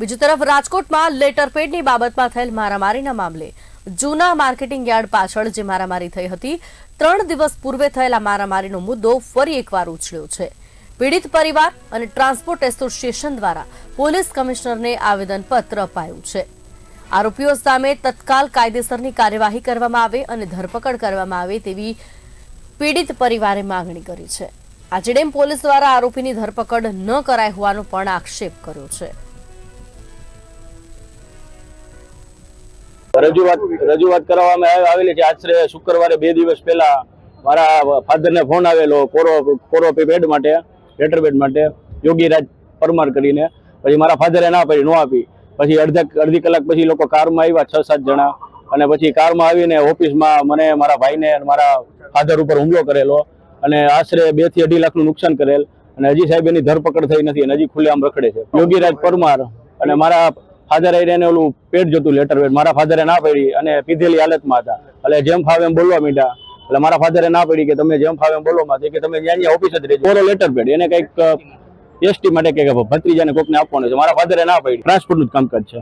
બીજી તરફ રાજકોટમાં લેટર પેડની બાબતમાં થયેલ મારામારીના મામલે જૂના માર્કેટિંગ યાર્ડ પાછળ જે મારામારી થઈ હતી, ત્રણ દિવસ પૂર્વે થયેલા મારામારીનો મુદ્દો ફરી એકવાર ઉછળ્યો છે. પીડિત પરિવાર અને ટ્રાન્સપોર્ટ એસોસિએશન દ્વારા પોલીસ કમિશનરને આવેદનપત્ર અપાયું છે. આરોપીઓ સામે તત્કાલ કાયદેસરની કાર્યવાહી કરવામાં આવે અને ધરપકડ કરવામાં આવે તેવી પીડિત પરિવારે માંગણી કરી છે. આજીડેમ પોલીસ દ્વારા આરોપીની ધરપકડ ન કરાઈ હોવાનો પણ આક્ષેપ કર્યો છે. રજૂઆત રજૂઆત કરવામાં આવે- આવેલી છે. આશરે શુક્રવારે બે દિવસ પહેલા મારા ફાધરને ફોન આવેલો કોરો કોરો બેડ માટે, લેટર બેડ માટે, યોગીરાજ પરમાર કરીને. પછી મારા ફાધરે ના પડી, ન આપી. પછી અડધા, અડધી કલાક પછી લોકો કારમાં આવ્યા, છ, સાત જણા. અને પછી કારમાં આવીને ઓફિસમાં મને મારા ભાઈને મારા ફાધર ઉપર હુમલો કરેલો. અને આશરે બેથી અઢી લાખનું નુકસાન કરેલ. અને હજી સાહેબ એની ધરપકડ થઈ નથી અને હજી ખુલ્લેઆમ રખડે છે. યોગીરાજ પરમાર અને મારા ફાધર એને ઓલું પેટ જતું લેટર પેટ મારા ફાધરે ના પડી અને પીધેલી હાલતમાં હતા. એટલે જેમ ફાવે એમ બોલવા માંડ્યા. એટલે મારા ફાધરે ના પડી કે તમે જેમ ફાવે એમ બોલવા માં કે તમે જ્યાં જ્યાં ઓફિસ જ રહેજો. કોરો લેટર પેડ એને કંઈક એસટી માટે કે ભત્રીજાને કોકને આપવાનું છે. મારા ફાધરે ના પડી. ટ્રાન્સપોર્ટનું જ કામકાજ છે.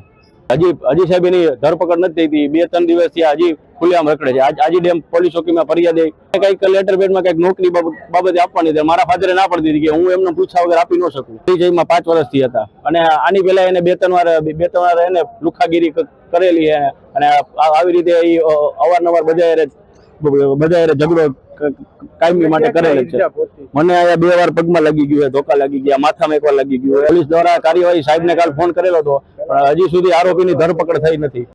હજી હજી સાહેબ એની ધરપકડ નથી થઈ બે ત્રણ દિવસથી હજી ખુલ્લેઆમ રખડે છે. આજ આજી ડેમ પોલીસ ચોકીમાં ફરિયાદ. કંઈક લેટર પેડમાં કંઈક નોકરી બાબત- આપવાની હતી. મારા ફાધરે ના પડતી હતી કે હું એમને પૂછા વગર આપી ન શકું. પરિચયમાં પાંચ વર્ષથી હતા. અને આની પહેલા એને બે ત્રણ વાર બે ત્રણ વાર એને લુખાગીરી કરેલી અને આવી રીતે એ અવારનવાર બધા બધા ઝઘડો કાયમી માટે કરેલી છે. મને અહીંયા બે વાર પગમાં લાગી ગયું ધોકા લાગી ગયા, માથામાં એકવાર લાગી ગયું પોલીસ દ્વારા કાર્યવાહી સાહેબને કાલ ફોન કરેલો હતો, પણ હજી સુધી આરોપીની ધરપકડ થઈ નથી.